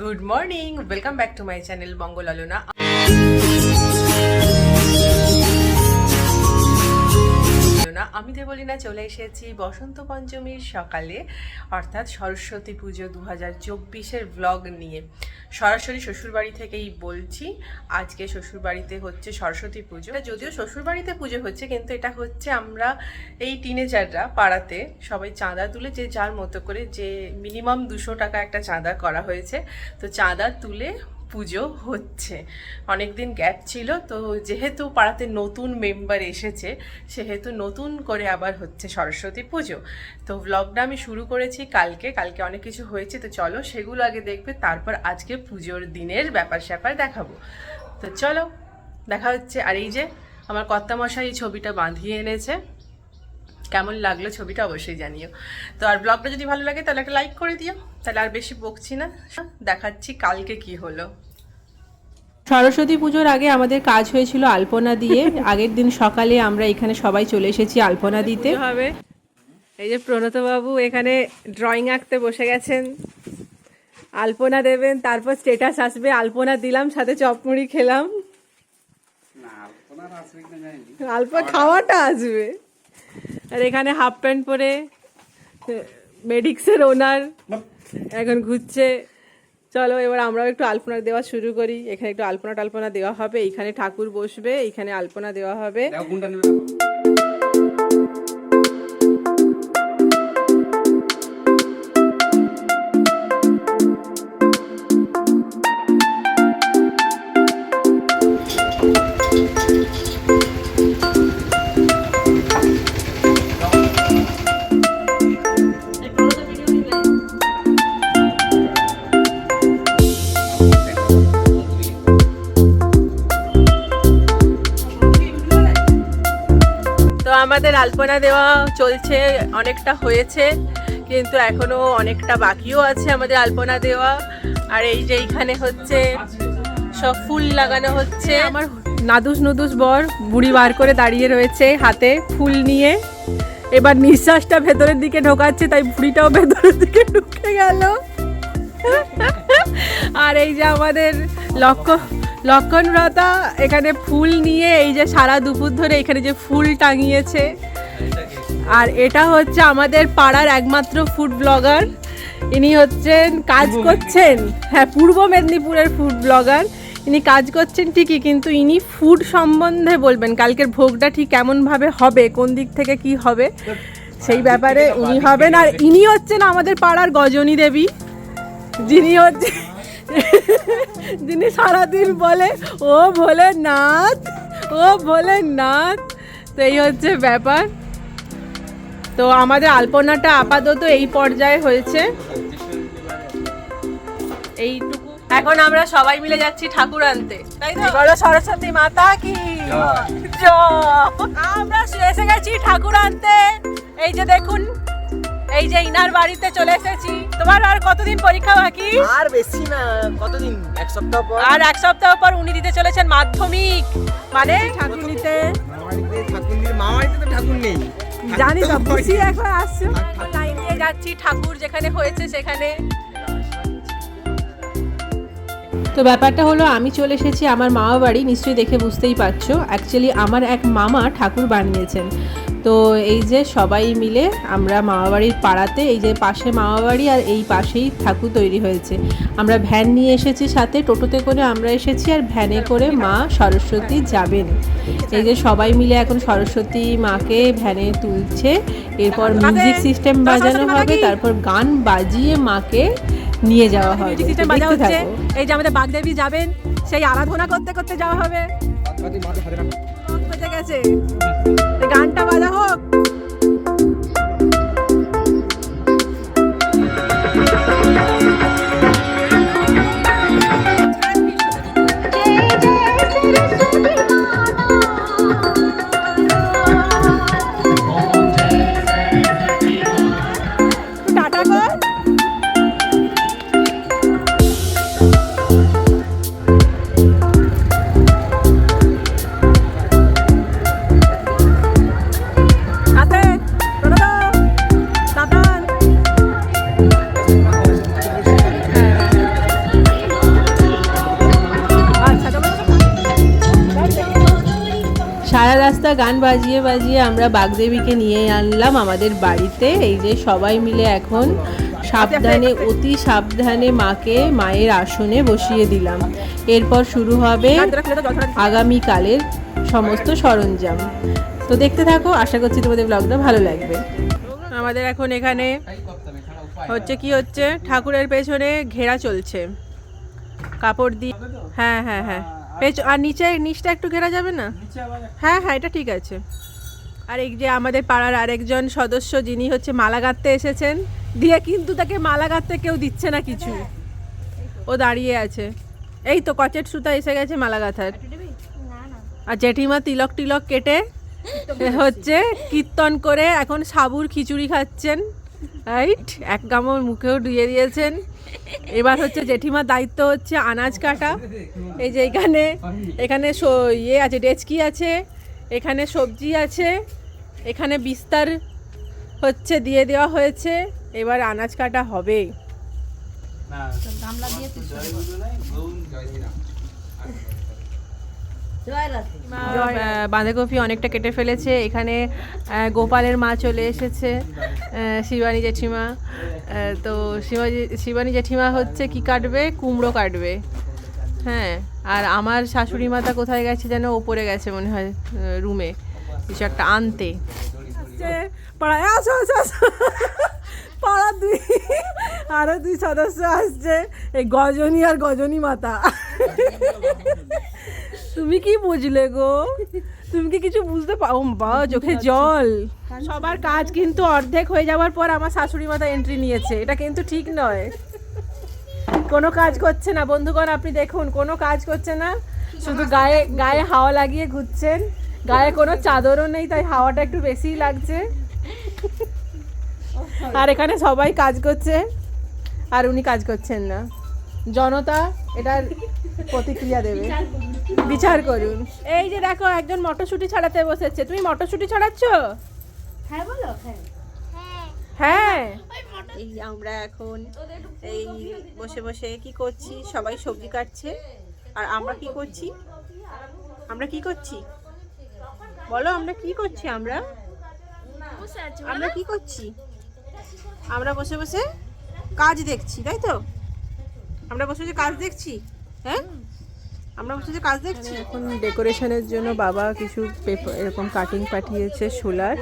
good morning welcome back to my channel Bangalalana আমি দেবলিনা চলে এসেছি বসন্ত পঞ্চমীর সকালে, অর্থাৎ সরস্বতী পুজো দু হাজার চব্বিশের ব্লগ নিয়ে। সরাসরি শ্বশুরবাড়ি থেকেই বলছি, আজকে শ্বশুরবাড়িতে হচ্ছে সরস্বতী পুজো। যদিও শ্বশুরবাড়িতে পুজো হচ্ছে, কিন্তু এটা হচ্ছে আমরা এই টিনেজাররা পাড়াতে সবাই চাঁদা তুলে যে যার মতো করে যে মিনিমাম দুশো টাকা একটা চাঁদা করা হয়েছে, তো চাঁদা তুলে পুজো হচ্ছে। অনেক দিন গ্যাপ ছিল, তো যেহেতু পাড়াতে নতুন মেম্বার এসেছে, সেহেতু নতুন করে আবার হচ্ছে সরস্বতী পুজো। তো ব্লগটা আমি শুরু করেছি কালকে কালকে অনেক কিছু হয়েছে, তো চলো সেগুলো আগে দেখবে, তারপর আজকে পুজোর দিনের ব্যাপার স্যাপার দেখাবো। তো চলো, দেখা হচ্ছে। আর এই যে আমার কর্তামশাই এই ছবিটা বাঁধিয়ে এনেছে। কেমন লাগল ছবিটা অবশ্যই জানিও। তো আর ব্লগটা যদি ভালো লাগে তাহলে একটা লাইক করে দিও। তাহলে আর বেশি বকছি না। দেখাচ্ছি কালকে কি হলো। সরস্বতী পুজোর আগে আমাদের কাজ হয়েছিল আলপনা দিয়ে। আগের দিন সকালে আমরা এখানে সবাই চলে এসেছি আলপনা দিতে। হবে। এই যে প্রণত বাবু এখানে ড্রয়িং আঁকতে বসে গেছেন। আলপনা দেবেন তারপর স্টেটাস আসবে। আলপনা দিলাম সাথে চপমুড়ি খেলাম। আলপনা খাওয়াটা আসবে। আর এখানে হাফ প্যান্ট পরে মেডিক্সের ওনার এখন ঘুরছে। চলো, এবার আমরাও একটু আলপনা দেওয়া শুরু করি। এখানে একটু আলপনা টালপনা দেওয়া হবে। এখানে ঠাকুর বসবে, এখানে আলপনা দেওয়া হবে। আমাদের আলপনা দেওয়া চলছে, অনেকটা হয়েছে, কিন্তু এখনও অনেকটা বাকিও আছে আমাদের আলপনা দেওয়া। আর এই যে এইখানে হচ্ছে, সব ফুল লাগানো হচ্ছে। আমার নাদুস নুদুস বর বুড়ি বার করে দাঁড়িয়ে রয়েছে হাতে ফুল নিয়ে। এবার নিঃশ্বাসটা ভেতরের দিকে ঢোকাচ্ছে, তাই বুড়িটাও ভেতরের দিকে ঢুকে গেল। আর এই যে আমাদের লক্ষ্য লক্ষণরতা এখানে ফুল নিয়ে এই যে সারা দুপুর ধরে এখানে যে ফুল টাঙিয়েছে। আর এটা হচ্ছে আমাদের পাড়ার একমাত্র ফুড ব্লগার। ইনি হচ্ছেন কাজ করছেন হ্যাঁ পূর্ব মেদিনীপুরের ফুড ব্লগার। ইনি কাজ করছেন ঠিকই কিন্তু ইনি ফুড সম্বন্ধে বলবেন কালকের ভোগটা ঠিক কেমনভাবে হবে কোন দিক থেকে কি হবে সেই ব্যাপারে উনি হবেন। আর ইনি হচ্ছেন আমাদের পাড়ার গজনী দেবী যিনি হচ্ছে যিনি সারাদিন বলে ও ভোলেনাথ ও ভোলেনাথ। তো এই হচ্ছে ব্যাপার। তো আমাদের আলপনাটা আপাতত এই পর্যায়ে হয়েছে। এইটুকু। এখন আমরা সবাই মিলে যাচ্ছি ঠাকুর আনতে। তাই তো? বলো সরস্বতী মাতা কি। আমরা এসে গেছি ঠাকুর আনতে। এই যে দেখুন এই যে ইনার বাড়িতে চলে এসেছি। তোমার আর কতদিন পরীক্ষা বাকি? আর বেশি না কতদিন? এক সপ্তাহ পর। আর এক সপ্তাহ পর উনি দিতে চলেছেন মাধ্যমিক। মানে ঠাকুর নিতে মামাবাড়িতে ঠাকুর তো ঠাকুর নেই। জানি তো বুঝি এখন আসছো। লাইন দিয়ে যাচ্ছি ঠাকুর যেখানে হয়েছে সেখানে। তো ব্যাপারটা হলো আমি চলে এসেছি আমার মামা বাড়ি নিশ্চয়ই দেখে বুঝতেই পারছ। অ্যাকচুয়ালি আমার এক মামা ঠাকুর বানিয়েছেন। তো এই যে সবাই মিলে আমরা মামাবাড়ির পাড়াতে এই যে পাশে মামাবাড়ি আর এই পাশেই ঠাকুর তৈরি হয়েছে। আমরা ভ্যান নিয়ে এসেছি সাথে টোটোতে করে আমরা এসেছি আর ভ্যানে করে মা সরস্বতী যাবেন। এই যে সবাই মিলে এখন সরস্বতী মাকে ভ্যানে তুলছে। এরপর মিউজিক সিস্টেম বাজানো হবে তারপর গান বাজিয়ে মাকে নিয়ে যাওয়া হবে। মিউজিক সিস্টেম তো বাজা দেখতে হচ্ছে। থাকো। এই যে আমাদের বাগদেবী যাবেন সেই আরাধনা করতে করতে যাওয়া হবে। গেছে। এই গানটা বাজা হোক। রাস্তা গান বাজিয়ে বাজিয়ে আমরা বাগদেবীকে নিয়ে আনলাম আমাদের বাড়িতে। এই যে সবাই মিলে এখন সাবধানে, অতি সাবধানে মাকে মায়ের আসনে বসিয়ে দিলাম। এরপর শুরু হবে আগামীকালের সমস্ত সরঞ্জাম। তো দেখতে থাকো, আশা করছি তোমাদের ব্লগটা ভালো লাগবে। আমাদের এখন এখানে হচ্ছে কি হচ্ছে? ঠাকুরের পেছনে ঘেরা চলছে। কাপড় দিয়ে হ্যাঁ হ্যাঁ হ্যাঁ। আর নিচে নিচটা একটু ঘেরা যাবে না? হ্যাঁ হ্যাঁ এটা ঠিক আছে। আর এই যে আমাদের পাড়ার আরেকজন সদস্য যিনি হচ্ছে মালা গাঁথতে এসেছেন দিয়ে কিন্তু তাকে মালা গাঁথতে কেউ দিচ্ছে না কিছু। ও দাঁড়িয়ে আছে। এই তো কচের সুতা এসে গেছে মালা গাঁথার। আর জেঠিমা তিলক টিলক কেটে হচ্ছে কীর্তন করে এখন সাবুর খিচুড়ি খাচ্ছেন। রাইট? এক গামর মুখেও ধুয়ে দিয়েছেন। এবার হচ্ছে জেঠিমার দায়িত্ব হচ্ছে আনাজ কাটা। এই যে এখানে এখানে স- ইয়ে আছে ডেচকি আছে এখানে সবজি আছে এখানে বিস্তার হচ্ছে দিয়ে দেওয়া হয়েছে এবার আনাজ কাটা হবে। বাঁধাকপি অনেকটা কেটে ফেলেছে এখানে গোপালের মা চলে এসেছে শিবানী জেঠিমা তো শিবাজি শিবানী জেঠিমা হচ্ছে কি কাটবে? কুমড়ো কাটবে। হ্যাঁ আর আমার শাশুড়ি মাতা কোথায় গেছে যেন ওপরে গেছে মনে হয় রুমে কিছু একটা আনতে। পাড়ায় আসো আসো আসো পাড়ার দুই আরও দুই সদস্য আসছে। এই গজনী আর গজনী মাতা। তুমি কি বুঝলে গো? তুমি কি কিছু বুঝতে পারো বা চোখে জল। সবার কাজ কিন্তু অর্ধেক হয়ে যাওয়ার পর আমার শাশুড়ি মাতা এন্ট্রি নিয়েছে। এটা কিন্তু ঠিক নয়। কোনো কাজ করছে না। বন্ধুগণ আপনি দেখুন কোনো কাজ করছে না। শুধু গায়ে গায়ে হাওয়া লাগিয়ে ঘুরছেন। গায়ে কোনো চাদরও নেই তাই হাওয়াটা একটু বেশিই লাগছে। আর এখানে সবাই কাজ করছে আর উনি কাজ করছেন না। জনতা এটার প্রতিক্রিয়া দেবে। বিচার করুন। এই যে দেখো একজন মটরশুঁটি ছাড়াতে বসেছে। তুমি মটরশুঁটি ছাড়াচ্ছ? হ্যাঁ বলো হ্যাঁ। হ্যাঁ এই আমরা এখন এই বসে বসে কি করছি? সবাই সবজি কাটছে। আর আমরা কি করছি? আমরা কি করছি? বলো আমরা কি করছি আমরা? আমরা কি করছি? আমরা বসে বসে কাজ দেখছি তাই তো? আমরা বসে বসে কাজ দেখছি হ্যাঁ? আমরা বসে বসে কাজ দেখছি? এখন ডেকোরেশনের জন্য বাবা কিছু পেপার এরকম কাটিং পাঠিয়েছে সোলার।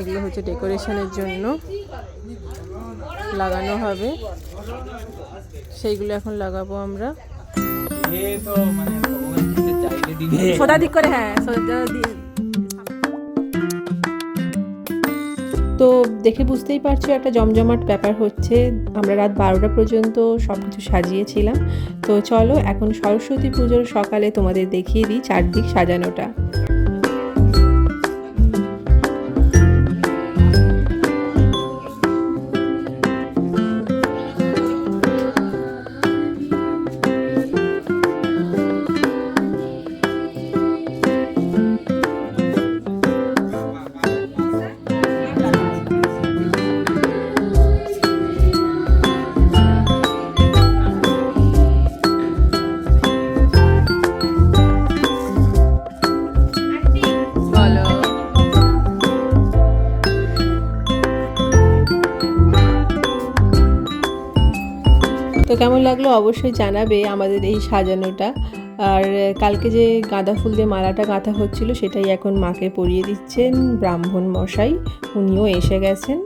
এগুলো হচ্ছে ডেকোরেশনের জন্য। লাগানো হবে। সেইগুলো এখন লাগাবো আমরা। হ্যাঁ তো দেখে বুঝতেই পারছ, একটা জমজমাট ব্যাপার হচ্ছে। আমরা রাত বারোটা পর্যন্ত সব কিছু সাজিয়েছিলাম। তো চলো, এখন সরস্বতী পুজোর সকালে তোমাদের দেখিয়ে দিই চারদিক সাজানোটা। তো কেমন লাগল অবশ্যই জানাবে আমাদের এই সাজানোটা। আর কালকে যে গাঁদা ফুল দিয়ে মালাটা গাঁথা হচ্ছিল সেটাই এখন মাকে পরিয়ে দিচ্ছেন ব্রাহ্মণ মশাই। উনিও এসে গেছেন।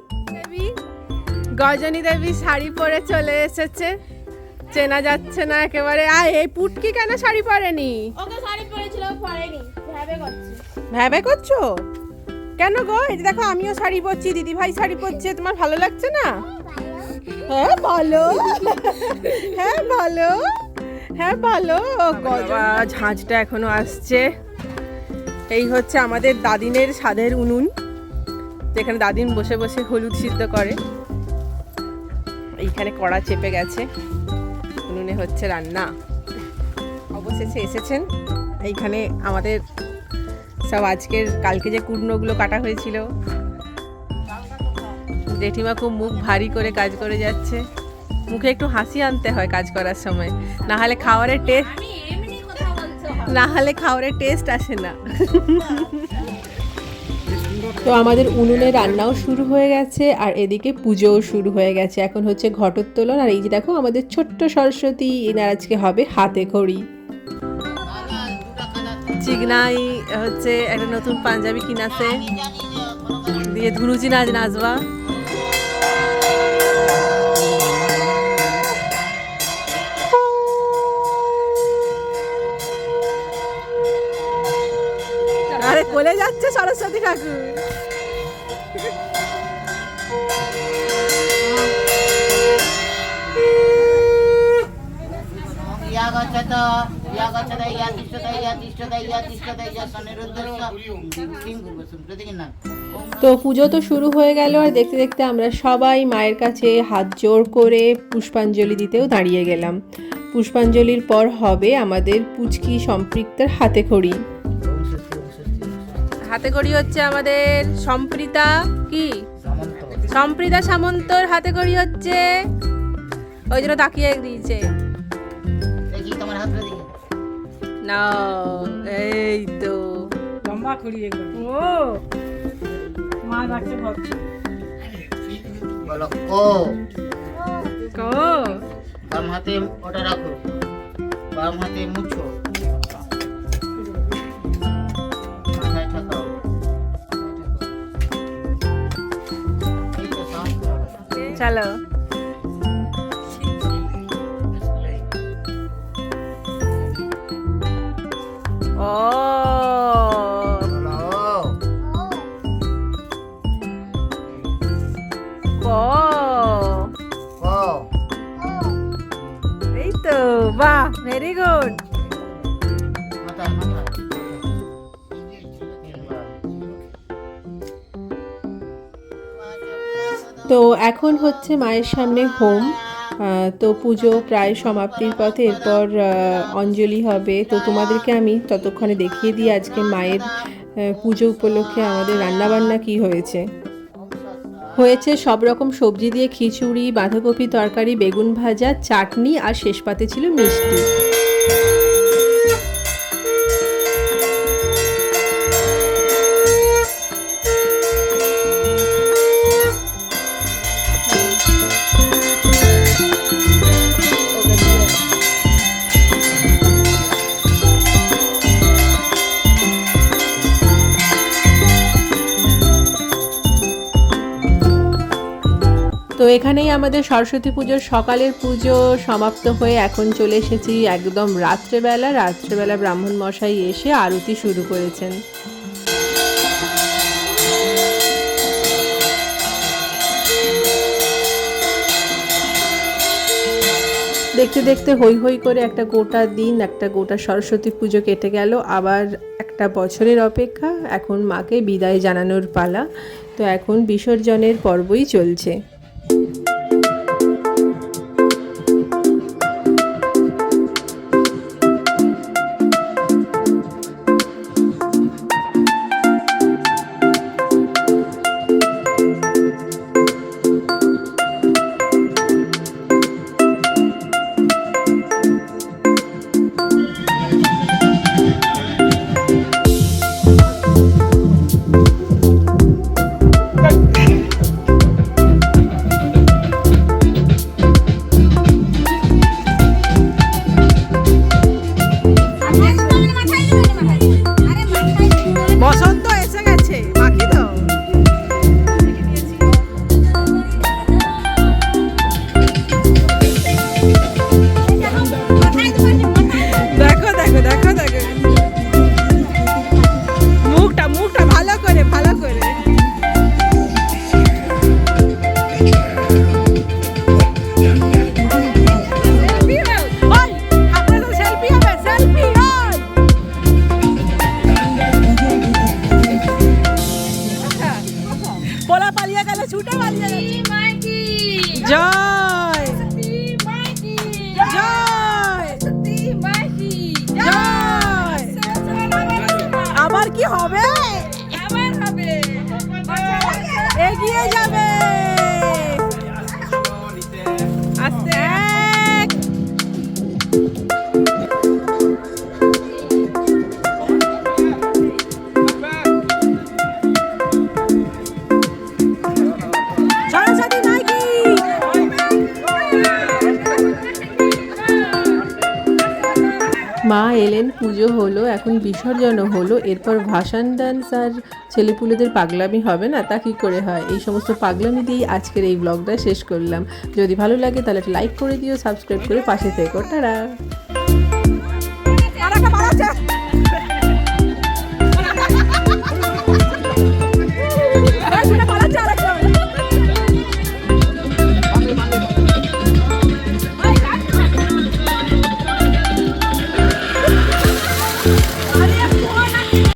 গজনী দেবী শাড়ি পরে চলে এসেছে। চেনা যাচ্ছে না একেবারে। আয় এই পুটকি কেন শাড়ি পরেনি? ওকে শাড়ি পরেছিল পরেনি। ভেবে করছে। ভ্যাবে করছ? কেন গো? এই যে দেখো আমিও শাড়ি পরছি দিদি ভাই শাড়ি পরছে তোমার ভালো লাগছে না? হ্যাঁ ভালো হ্যাঁ ভালো হ্যাঁ ভালো বাবা ঝাঁঝটা এখনও আসছে। এই হচ্ছে আমাদের দাদিনের স্বাদের উনুন যেখানে দাদিন বসে বসে হলুদ সিদ্ধ করে। এইখানে কড়া চেপে গেছে। উনুনে হচ্ছে রান্না। অবশেষে এসেছেন। এইখানে আমাদের সব আজকের কালকে যে কুর্ণগুলো কাটা হয়েছিল জেঠিমা খুব মুখ ভারী করে কাজ করে যাচ্ছে। মুখে একটু হাসি আনতে হয় কাজ করার সময়। না হলে খাবারের টেস্ট না হলে খাবারের টেস্ট আসে না। তো আমাদের উনুনে রান্নাও শুরু হয়ে গেছে আর এদিকে পুজোও শুরু হয়ে গেছে। এখন হচ্ছে ঘটোত্তোলন আর এই যে দেখো আমাদের ছোট্ট সরস্বতী এনার আজকে হবে হাতে খড়ি চিগনাই হচ্ছে একটা নতুন পাঞ্জাবি কিনাছে। দিয়ে ধুরুজি নাচ নাচবা। বলে যাচ্ছে সরস্বতী ঠাকুর। তো পুজো তো শুরু হয়ে গেল আর দেখতে দেখতে আমরা সবাই মায়ের কাছে হাত জোর করে পুষ্পাঞ্জলি দিতেও দাঁড়িয়ে গেলাম। পুষ্পাঞ্জলির পর হবে আমাদের পুচকি সম্পৃক্তের হাতে খড়ি হাতে কড়ি হচ্ছে আমাদের সম্প্রীতা কি? সম্প্রীতা সামন্তর হাতে কড়ি হচ্ছে ওই জন্য তাকিয়ে দিয়েছে। দেখি তোমার হাত দিকে না এই তো। লম্বা খড়ি ও মা ডাকছে ভাবছি বলো কো? কো? বাম হাতে ওটা রাখো বাম হাতে মুছো। চলো। ও। এই তো বাহ ভেরি গুড তো এখন হচ্ছে মায়ের সামনে হোম তো পুজো প্রায় সমাপ্তির পথে এরপর অঞ্জলি হবে। তো তোমাদেরকে আমি ততক্ষণে দেখিয়ে দিই আজকে মায়ের পুজো উপলক্ষে আমাদের রান্নাবান্না কি হয়েছে। হয়েছে সব রকম সবজি দিয়ে খিচুড়ি, বাঁধাকপি তরকারি, বেগুন ভাজা, চাটনি আর শেষ পাতে ছিল মিষ্টি। তো এখানেই আমাদের সরস্বতী পুজোর সকালের পুজো সমাপ্ত হয়ে এখন চলে এসেছি একদম রাত্রেবেলা। রাত্রেবেলা ব্রাহ্মণ মশাই এসে আরতি শুরু করেছেন। দেখতে দেখতে হই হই করে একটা গোটা দিন, একটা গোটা সরস্বতী পুজো কেটে গেল। আবার একটা বছরের অপেক্ষা, এখন মাকে বিদায় জানানোর পালা। তো এখন বিসর্জনের পর্বই চলছে। এলেন, পুজো হলো, এখন বিসর্জনও হলো, এরপর ভাসান ডান্স আর ছেলেপুলেদের পাগলামি হবে না? তা কী করে হয়? এই সমস্ত পাগলামি দিয়েই আজকের এই ব্লগটা শেষ করলাম। যদি ভালো লাগে তাহলে লাইক করে দিও সাবস্ক্রাইব করে পাশে থেকো। টাটা!